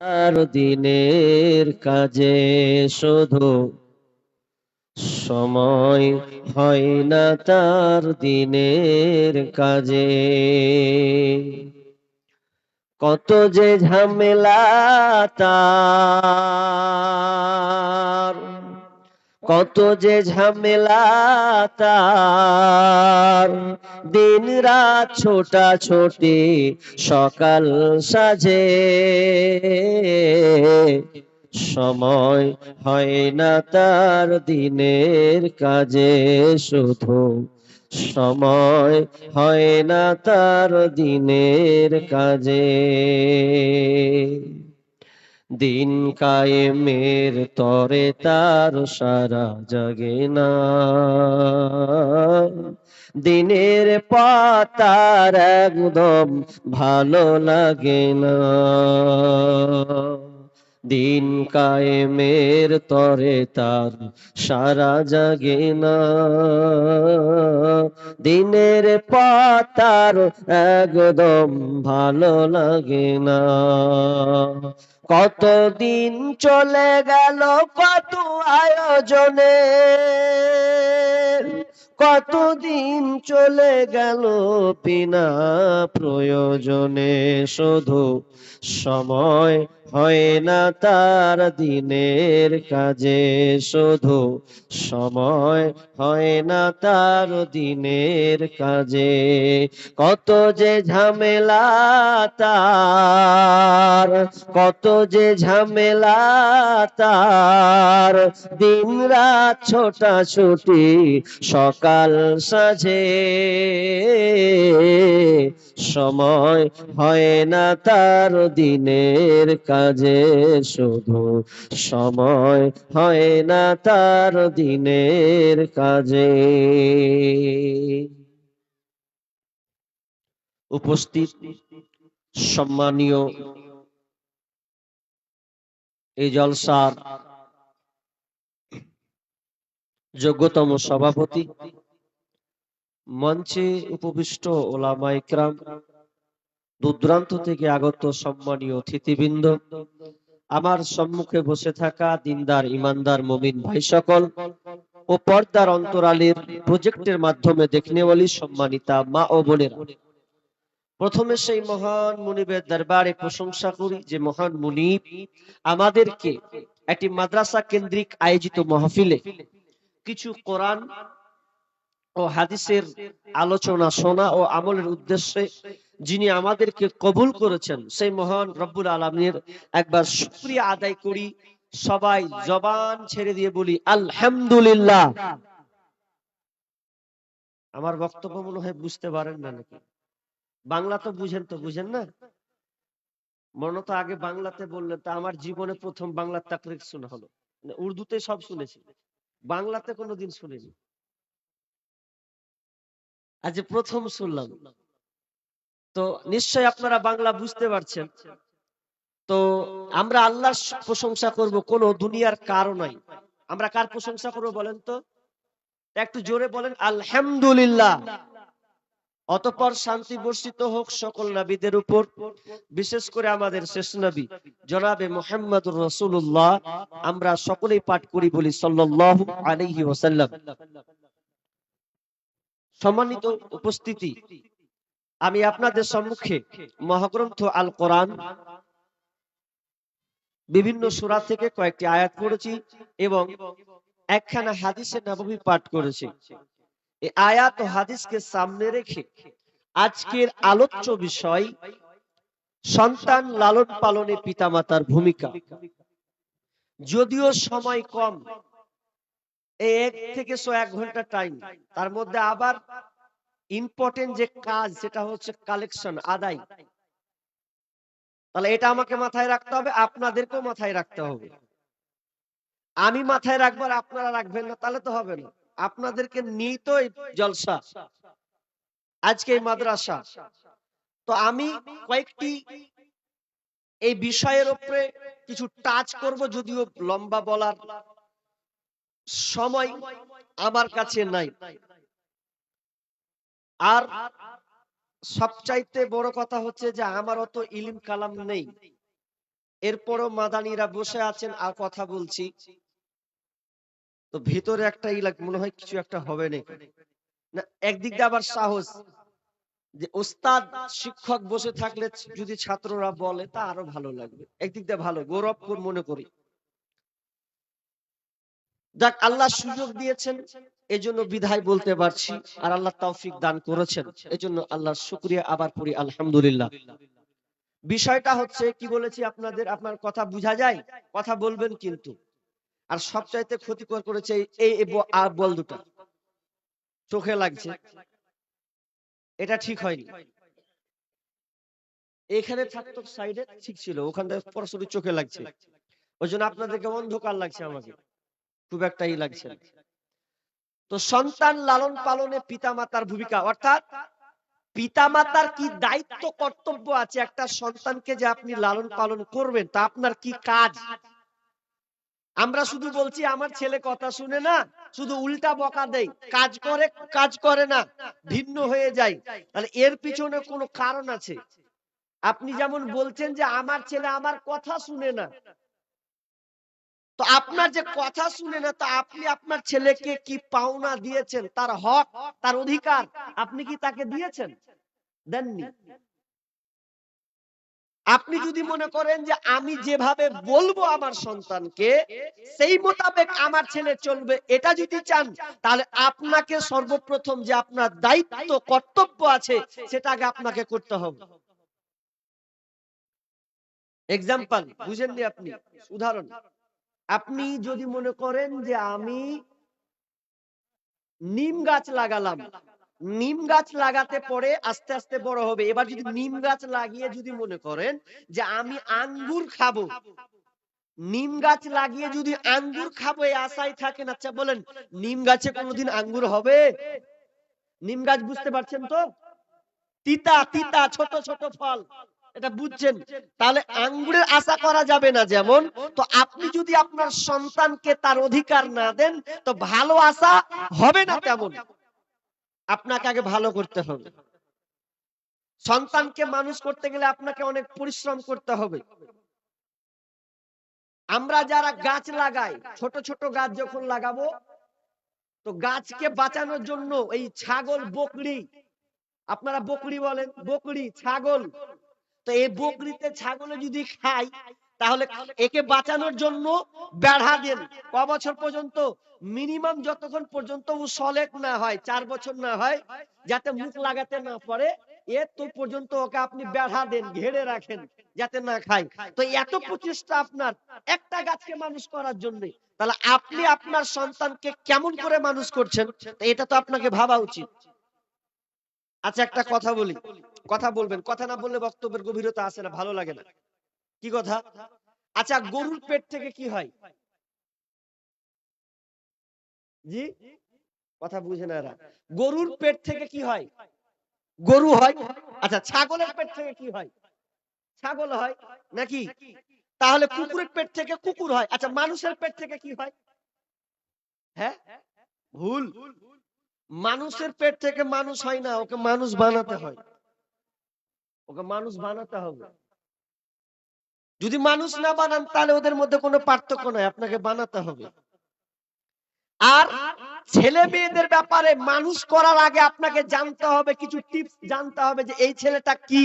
আর দিনের কাজে শুধু সময় হয় না তার দিনের কাজে। কত যে ঝামেলা তার কত যে ঝামেলা তার। দিন রাত ছোটা ছোটি সকাল সাজে। সময় হয় না তার দিনের কাজে শুধু। সময় হয় না তার দিনের কাজে। দিন কায়েমের তরে তার সারা জাগে না। দিনের পাতার একদম ভালো লাগে না। দিন কায়েমের তরে তার সারা জাগে না। দিনের পাতার একদম ভালো লাগে না। কতদিন চলে গেল কত আয়োজনে? কতদিন চলে গেল বিনা প্রয়োজনে? শুধু সময় হয় না তার দিনের কাজে। শুধু সময় হয় না তার দিনের কাজে। কত যে ঝামেলা তার, কত যে ঝামেলা তার, দিন রাত ছোটা ছুটি, সকাল সাজে সময় হয় না তার দিনের কাজে শুধু, সময় হয় না তার দিনের কাজে। উপস্থিত সম্মানীয় এই জলসার যোগ্যতম সভাপতি, মঞ্চে উপবিষ্ট ওলামা ইকরাম, দূরদূরান্ত থেকে আগত সম্মানীয় অতিথিবৃন্দ, আমার সম্মুখে বসে থাকা দিনদার, ইমানদার, মমিন ভাই সকল ও পর্দার অন্তরালের প্রজেক্টের মাধ্যমে দেখনেওয়ালি সম্মানিতা মা ও বোনেরা। প্রথমে সেই মহান মুনিবের দরবারে প্রশংসা করি যে মহান মুনিব আমাদেরকে একটি মাদ্রাসা কেন্দ্রিক আয়োজিত মাহফিলে কিছু কোরআন ও হাদিসের আলোচনা শোনা ও আমলের উদ্দেশ্যে যিনি আমাদেরকে কবুল করেছেন, সেই মহান রব্বুল আলমীর একবার শুক্রিয়া আদায় করি। সবাই জবান ছেড়ে দিয়ে বলি, আলহামদুলিল্লাহ। আমার বক্তব্য মনে হয় বুঝতে পারেন না নাকি? বাংলা তো বুঝেন তো, বুঝেন না? মনে তো আগে বাংলাতে বললেন, তা আমার জীবনে প্রথম বাংলা তাকরিক শোনা হলো। উর্দুতে সব শুনেছি। বাংলাতে কোনোদিন শুনিনি। আজ প্রথম শুনলাম। তো নিশ্চয় আপনারা বাংলা বুঝতে পারছেন। তো আমরা আল্লাহর প্রশংসা করব কোন দুনিয়ার কারও নাই। আমরা কার প্রশংসা করব বলেন তো? একটু জোরে বলেন, আলহামদুলিল্লাহ। অতপর শান্তি বর্ষিত হোক সকল নবীদের উপর, বিশেষ করে আমাদের শেষ নবী, জনাবে মোহাম্মদুর রসুল্লাহ আমরা সকলেই পাঠ করি বলি সাল্লাল্লাহু আলাইহি ওয়াসাল্লাম। সম্মানিত উপস্থিতি, আমি আপনাদের সম্মুখে মহাগ্রন্থ আল কোরআন বিভিন্ন সূরা থেকে কয়েকটি আয়াত পড়েছি এবং একখানা হাদিসের নববী পাঠ করেছি। এই আয়াত হাদিসকে সামনে রেখে আজকের আলোচ্য বিষয় সন্তান লালন পালনে পিতামাতার ভূমিকা। যদিও সময় কম এক থেকে শো এক ঘণ্টা টাইম তার মধ্যে আবার ইম্পর্টেন্ট যে কাজ, সেটা হচ্ছে কালেকশন আদায়। তাহলে এটা আমাকে মাথায় রাখতে হবে, আপনাদেরকেও মাথায় রাখতে হবে। আমি মাথায় রাখব আর আপনারা রাখবেন না, তাহলে তো হবে না। আপনাদেরকে নিয়েই তো জলসা। আজকে এই মাদ্রাসা। তো আমি কয়েকটি এই বিষয়ের উপরে কিছু টাচ করব যদিও লম্বা বলার সময় আমার কাছে নাই। আর সবচাইতে বড় কথা হচ্ছে যে আমার অত ইলিম কালাম নেই। এরপরও মাদানিরা বসে আছেন, আর কথা বলছি। তো ভিতরে একটা ই লাগে, মনে হয় কিছু একটা হবে না। না, একদিক দিয়ে আবার সাহস যে ওস্তাদ, শিক্ষক বসে থাকলে যদি ছাত্ররা বলে, তা আরও ভালো লাগবে। একদিক দিয়ে ভালো, গৌরব মনে করি। যাক, আল্লাহ সুযোগ দিয়েছেন, এজন্য বিধায় বলতে পারছি, আর আল্লাহ তৌফিক দান করেছেন। এজন্য আল্লাহর শুকরিয়া আবার পড়ি, আলহামদুলিল্লাহ। বিষয়টা হচ্ছে, কি বলেছি আপনাদের, আপনার কথা বোঝা যায়, কথা বলবেন কিন্তু। আর সবচাইতে ক্ষতিকর করেছে এই- বল দুটা। চোখে লাগছে। এটা ঠিক হয়নি। এখানে থাকতো সাইডে ঠিক ছিল, ওখান থেকে সরাসরি চোখে লাগছে। ওই জন্য আপনাদেরকে অন্ধকার লাগছে আমাকে। খুব একটাই লাগছে তো সন্তান লালন পালনে পিতামাতার ভূমিকা, অর্থাৎ পিতামাতার কি দায়িত্ব, কর্তব্য আছে একটা সন্তানকে যে আপনি লালন পালন করবেন, তা আপনার কি কাজ? আমরা শুধু বলছি, আমার ছেলে কথা শুনে না, শুধু উল্টা বকা দেয় কাজ করে কাজ করে না, ভিন্ন হয়ে যায়। তাহলে এর পিছনে কোনো কারণ আছে? আপনি যেমন বলছেন যে, আমার ছেলে আমার কথা শুনে না। তো আপনার যে কথা শুনে না, তো আপনি আপনার ছেলেকে কি পাওনা দিয়েছেন? তার হক, তার অধিকার, আপনি কি তাকে দিয়েছেন? দেননি। আপনি যদি মনে করেন যে আমি যেভাবে বলব আমার সন্তানকে, সেই মোতাবেক আমার ছেলে চলবে, এটা যদি চান, তাহলে আপনাকে সর্বপ্রথম যে আপনার দায়িত্ব, কর্তব্য আছে, সেটা আগে আপনাকে করতে হবে। এক্সাম্পল বুঝেননি আপনি? উদাহরণ, আপনি যদি মনে করেন যে আমি নিম গাছ লাগালাম নিম গাছ লাগাতে পরে আস্তে আস্তে বড় হবে। এবার যদি নিম গাছ লাগিয়ে যদি মনে করেন যে আমি আঙ্গুর খাব, নিম গাছ লাগিয়ে যদি আঙ্গুর খাব, এই আশায় থাকেন আচ্ছা বলেন, নিম গাছে কোনোদিন আঙ্গুর হবে? নিম গাছ বুঝতে পারছেন তো? তিতা তিতা, ছোট ছোট ফল, এটা বুঝছেন? তাহলে আঙ্গুরের আশা করা যাবে না যেমন। তো আপনি যদি আপনার সন্তানকে তার অধিকার না দেন, তো ভালো আশা হবে না তেমন। আপনাকে আগে ভালো করতে হবে। সন্তানকে মানুষ করতে গেলে আপনাকে অনেক পরিশ্রম করতে হবে। আমরা যারা গাছ লাগাই, ছোট ছোট গাছ যখন লাগাবো, তো গাছকে বাঁচানোর জন্য এই ছাগল, বকরি, আপনারা বকরি বলেন, বকরি, ছাগল, তো এই বকরিতে ছাগলে যদি খাই তাহলে একে বাঁচানোর জন্য বেড়া দেন। ক বছর পর্যন্ত? মিনিমাম যতক্ষণ পর্যন্ত ও সলেক না হয়, চার বছর না হয়, যাতে মুখ লাগাতে না পারে এ তো পর্যন্ত ওকে আপনি বেড়া দেন ঘেরে রাখেন, যাতে না খায়। তো এত প্রচেষ্টা আপনার, একটা গাছকে মানুষ করার জন্য। তাহলে আপনি আপনার সন্তানকে কেমন করে মানুষ করছেন? এটা তো আপনাকে ভাবা উচিত। আচ্ছা একটা কথা বলি। কথা বলবেন। কথা না বললে বক্তব্যের গভীরতা আসে না, ভালো লাগে না। কি কথা? আচ্ছা গরুর পেট থেকে কি হয়? জি? কথা বুঝে না গরুর পেট থেকে কি হয়? গরু হয়। আচ্ছা ছাগলের পেট থেকে কি হয়? ছাগল হয়, নাকি? তাহলে কুকুরের পেট থেকে কুকুর হয়। আচ্ছা মানুষের পেট থেকে কি হয়? হ্যাঁ? ভুল। মানুষের পেট থেকে মানুষ হয় না, ওকে মানুষ বানাতে হয়। ওকে মানুষ বানাতে হবে। যদি মানুষ না বানান, তাহলে ওদের মধ্যে কোনো পার্থক্য নাই, আপনাকে বানাতে হবে। আর ছেলে মেয়েদের ব্যাপারে মানুষ করার আগে আপনাকে জানতে হবে, কিছু টিপস জানতে হবে যে এই ছেলেটা কি,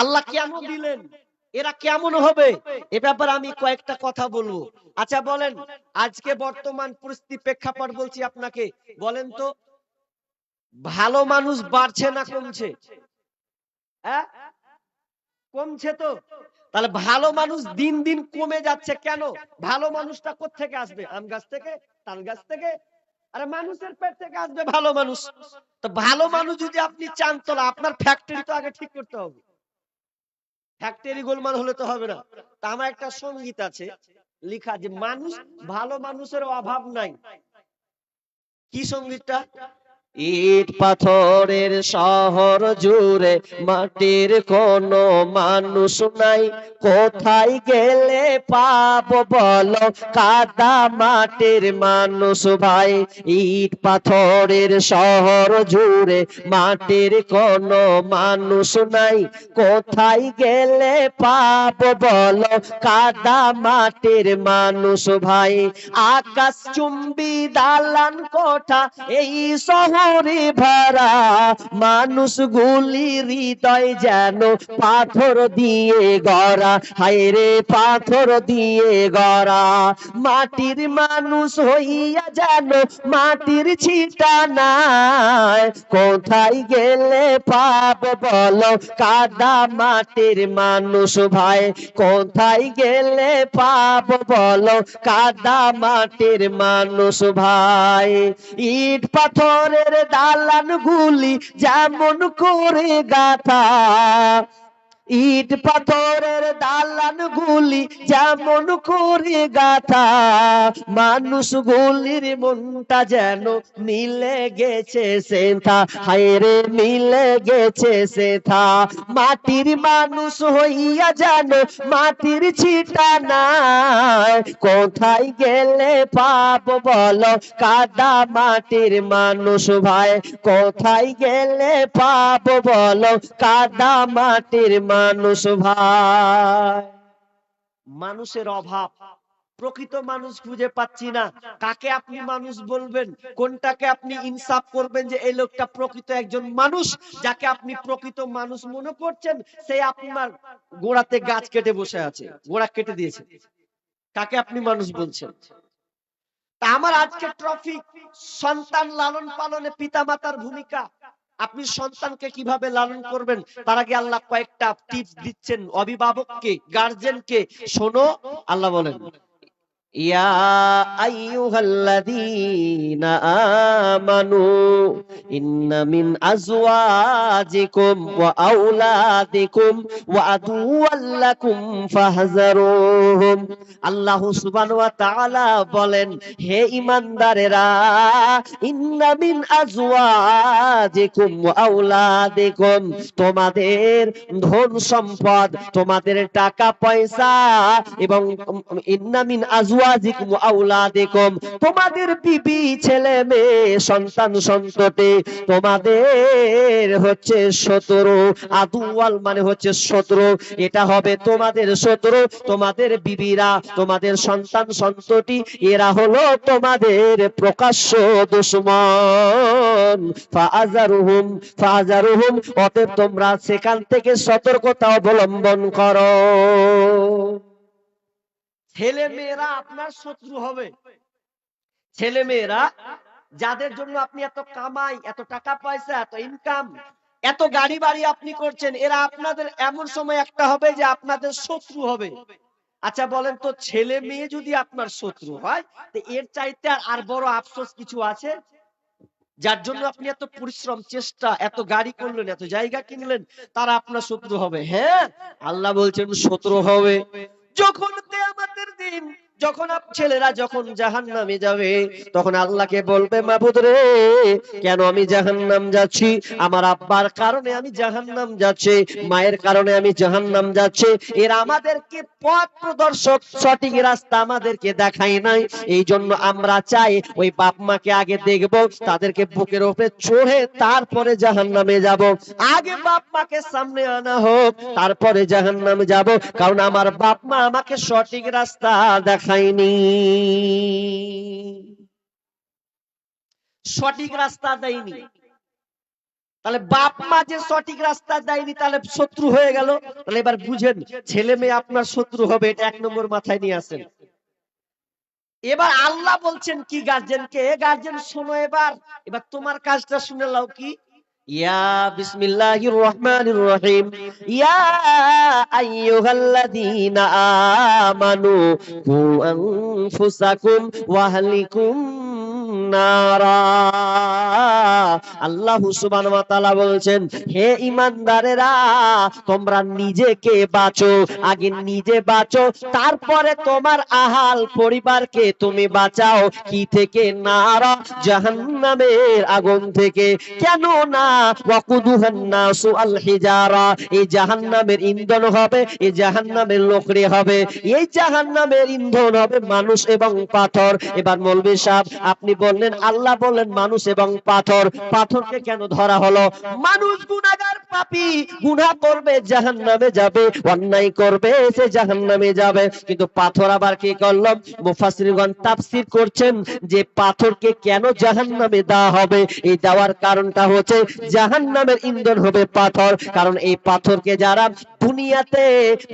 আল্লাহ কেন দিলেন, এরা কেমন হবে, এ ব্যাপারে আমি কয়েকটা কথা বলব। আচ্ছা বলেন, আজকে বর্তমান পরিস্থিতি প্রেক্ষাপট বলছি আপনাকে, বলেন তো, ভালো মানুষ বাড়ছে না কমছে? হ্যাঁ? কমছে তো? তাহলে ভালো মানুষ দিন দিন কমে যাচ্ছে কেন? ভালো মানুষটা থেকে আসবে? আম গাছ থেকে? তাল গাছ থেকে? আরে মানুষের পেট থেকে আসবে ভালো মানুষ। তো ভালো মানুষ যদি আপনি চান, তাহলে আপনার ফ্যাক্টরি তো আগে ঠিক করতে হবে। ফ্যাক্টরি গোলমাল হলে তো হবে না। তা আমার একটা সংগীত আছে, লেখা যে মানুষ, ভালো মানুষের অভাব নাই। কি সঙ্গীতটা? ইট পাথরের শহর জুড়ে মাটির কোনো মানুষ নাই। কোথায় গেলে পাপ বলো? কাদা মাটির মানুষ ভাই। ইট পাথরের শহর জুড়ে মাটির কোনো মানুষ নাই। কোথায় গেলে পাব বলো? কাদা মাটির মানুষ ভাই। আকাশ চুম্বি দালান কোঠা, এই শহরে ভরা মানুষ গুলি হৃদয় যেন পাথর দিয়ে গড়া। হায় রে, পাথর দিয়ে গড়া। মাটির মানুষ হইয়া যেন মাটির ছিটা নাই কোথায় গেলে পাব বলো? কাদা মাটির মানুষ ভাই, কোথায় গেলে পাব বলো? কাদা মাটির মানুষ ভাই, ইট পাথরের দালান গুলি যেমন করে গাথা। ইট পাথরের দালান গুলি যেমন করে গাথা, মানুষ গুলির মনটা যেন মিলে গেছে সেথা। হায়রে মিলে গেছে সেথা। মাটির মানুষ হইয়া যেন মাটির ছিটা নাই। কোথায় গেলে পাপ বলো? কাদা মাটির মানুষ ভাই, কোথায় গেলে পাপ বলো? কাদা মাটির মানুষ ভাই। মানুষের অভাব। প্রকৃত মানুষ খুঁজে পাচ্ছি না। কাকে আপনি মানুষ বলবেন? কোনটাকে আপনি ইনসাফ করবেন যে এই লোকটা প্রকৃত একজন মানুষ? যাকে আপনি প্রকৃত মানুষ মনে করছেন, সে আপনার গোড়াতে গাছ কেটে বসে আছে, গোড়া কেটে দিয়েছে। কাকে আপনি মানুষ বলছেন? আমার আজকে ট্রফিক সন্তান লালন পালনে পিতামাতার ভূমিকা। আপনি সন্তানকে কীভাবে লালন করবেন? তার আগে আল্লাহ কয়েকটা টিপস দিচ্ছেন অভিভাবককে গার্জেনকে শোনো, আল্লাহ বলেন। আওলাদিকুম ওয়া আদুওয়াল লাকুম ফাহজারুহুম আল্লাহ সুবহানাহু ওয়া তাআলা বলেন, হে ঈমানদারেরা, ইন্না মিন আজওয়াজিকুম ওয়া আওলাদিকুম। তোমাদের ধন সম্পদ, তোমাদের টাকা পয়সা এবং ইন্না মিন তোমাদের বিবি ছেলে মেয়ে, সন্তান সন্ততি, তোমাদের হচ্ছে শত্রু। আদুয়াল মানে হচ্ছে শত্রু। এটা হবে তোমাদের শত্রু, তোমাদের বিবিরা, তোমাদের সন্তান সন্ততি। এরা হলো তোমাদের প্রকাশ্য দুশ্মন। ফাজারুহুম অতএব তোমরা সেখান থেকে সতর্কতা অবলম্বন করো। ছেলে মেয়েরা আপনার শত্রু হবে। ছেলে মেয়েরা, যাদের জন্য আপনি এত কামাই, এত টাকা পয়সা, এত ইনকাম এত গাড়ি বাড়ি আপনি করছেন, এরা আপনাদের এমন সময় একটা হবে যে আপনাদের শত্রু হবে। আচ্ছা বলেন তো, ছেলে মেয়ে যদি আপনার শত্রু হয় এর চাইতে আর বড় আফসোস কিছু আছে? যার জন্য আপনি এত পরিশ্রম, চেষ্টা, এত গাড়ি করলেন, এত জায়গা কিনলেন, তারা আপনার শত্রু হবে। হ্যাঁ আল্লাহ বলছেন, শত্রু হবে। যখন আমাদের দিন যখন ছেলেরা যখন জাহান নামে যাবে, তখন আল্লাহকে বলবে, মাবুদ রে, কেন আমি জাহান নাম যাচ্ছি? আমার আব্বার কারণে আমি জাহান নাম যাচ্ছি, মায়ের কারণে আমি জাহান নাম যাচ্ছি। এরা আমাদেরকে পথ প্রদর্শক, সঠিক রাস্তা আমাদেরকে দেখায় নাই। এই জন্য আমরা চাই, ওই বাপ মাকে আগে দেখব, তাদেরকে বুকের ওপরে চড়ে তারপরে জাহান নামে যাব। আগে বাপ মাকে সামনে আনা হোক, তারপরে জাহান নামে যাব। কারণ আমার বাপ মা আমাকে সঠিক রাস্তা দেখায়নি সঠিক রাস্তা দেয়নি। তাহলে বাপ মা যে সঠিক রাস্তা দেয়নি, তাহলে শত্রু হয়ে গেল। তাহলে এবার বুঝেন, ছেলে মেয়ে আপনার শত্রু হবে, এটা এক নম্বর মাথায় নিয়ে আসেন। এবার আল্লাহ বলছেন, কি গার্জেনকে এ গার্জেন শোনো এবার। এবার তোমার কাজটা শুনে লাও কি আল্লাহ বলছেন, হে ঈমানদারেরা, তোমরা নিজেকে বাঁচো, আগে নিজে বাঁচো, তারপরে তোমার আহাল পরিবারকে তুমি বাঁচাও। কি থেকে? নারা, জাহান্নামের আগুন থেকে। কেন না মানুষ এবং পাথর। এবার মৌলভী সাহেব, আপনি বললেন, আল্লাহ বললেন মানুষ এবং পাথর। পাথরকে কেন ধরা হলো? মানুষ গুনাহগার পাপী, গুনাহ করবে, জাহান্নামে যাবে, অন্যায় করবে, সে জাহান্নামে যাবে। কিন্তু পাথর আবার কি করল? মুফাসসিরগণ তাফসীর করছেন যে পাথরকে কেন জাহান্নামে দেওয়া হবে? এই দেওয়ার কারণটা হচ্ছে জাহান্নামের ইন্ধন হবে পাথর কারণ এই পাথরকে যারা দুনিয়াতে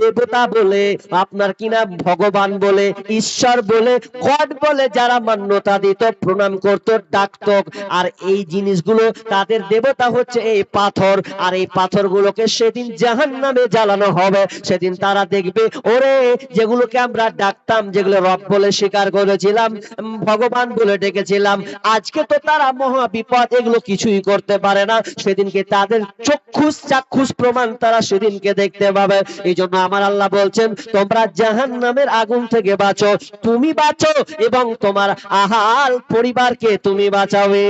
দেবতা বলে, আপনার কিনা ভগবান বলে, ঈশ্বর বলে, গড বলে, যারা মান্যতা দিত, প্রণাম করত, ডাকত। আর এই জিনিসগুলো তাদের দেবতা হচ্ছে এই পাথর। আর এই পাথরগুলোকে সেদিন জাহান নামে জ্বালানো হবে। সেদিন তারা দেখবে, ওরে, যেগুলোকে আমরা ডাকতাম, যেগুলো রব বলে স্বীকার করেছিলাম, ভগবান বলে ডেকেছিলাম, আজকে তো তারা মহা বিপদ, এগুলো কিছুই করতে পারে না। সেদিনকে তাদের চক্ষুষ, চাক্ষুষ প্রমাণ তারা সেদিনকে দেখতে পাবে। এই জন্য আমার আল্লাহ বলছেন, তোমরা জাহান নামের আগুন থেকে বাঁচো, তুমি বাঁচো এবং তোমার আহাল পরিবারকে তুমি বাঁচাবে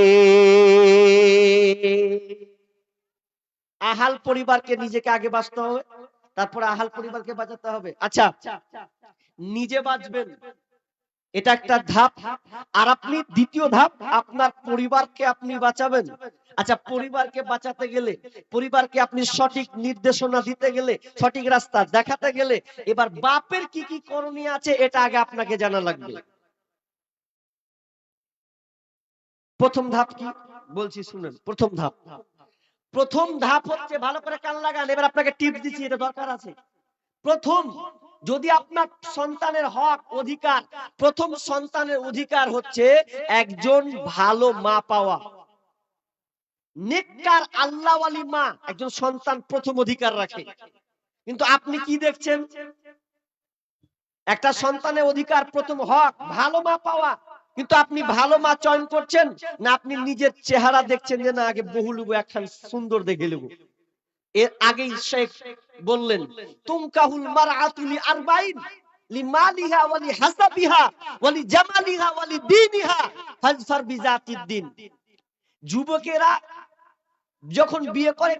আহাল পরিবারকে নিজেকে আগে বাঁচতে হবে, তারপর আহাল পরিবারকে বাঁচাতে হবে। আচ্ছা নিজে বাঁচবেন। এটা একটা ধাপ। আর আপনি দ্বিতীয় ধাপ, আপনার পরিবারকে আপনি বাঁচাবেন। আচ্ছা পরিবারকে বাঁচাতে গেলে, পরিবারকে আপনি সঠিক নির্দেশনা দিতে গেলে, সঠিক রাস্তা দেখাতে গেলে, এবার বাপের কি কি করণীয় আছে, এটা আগে আপনাকে জানা লাগবে। প্রথম ধাপ কি? বলছি, শুনেন, প্রথম ধাপ। প্রথম ধাপ হচ্ছে ভালো করে কান লাগান। এবার আপনাকে টিপ দিচ্ছি, এটা দরকার আছে। প্রথম যদি আপনার সন্তানের হক অধিকার, প্রথম সন্তানের অধিকার হচ্ছে একজন ভালো মা পাওয়া। নেককার আল্লাহওয়ালি মা একজন সন্তান প্রথম অধিকার রাখে। কিন্তু আপনি কি দেখছেন? একটা সন্তানের অধিকার, প্রথম হক, ভালো মা পাওয়া। কিন্তু আপনি ভালো মা চয়ন করছেন না, আপনি নিজের চেহারা দেখছেন যে না, আগে বহু লুবু, একখান সুন্দর দেখে লুবু। এর আগেই শেখ বললেন, তুমকাহুল মারআতুলি আরবাইন লিমালিহা ওয়ালি হাসাবিহা ওয়ালি জামালিহা ওয়ালি দীনিহা ফাজফার বিজাতিদ দিন যুবকেরা যখন বিয়ে করে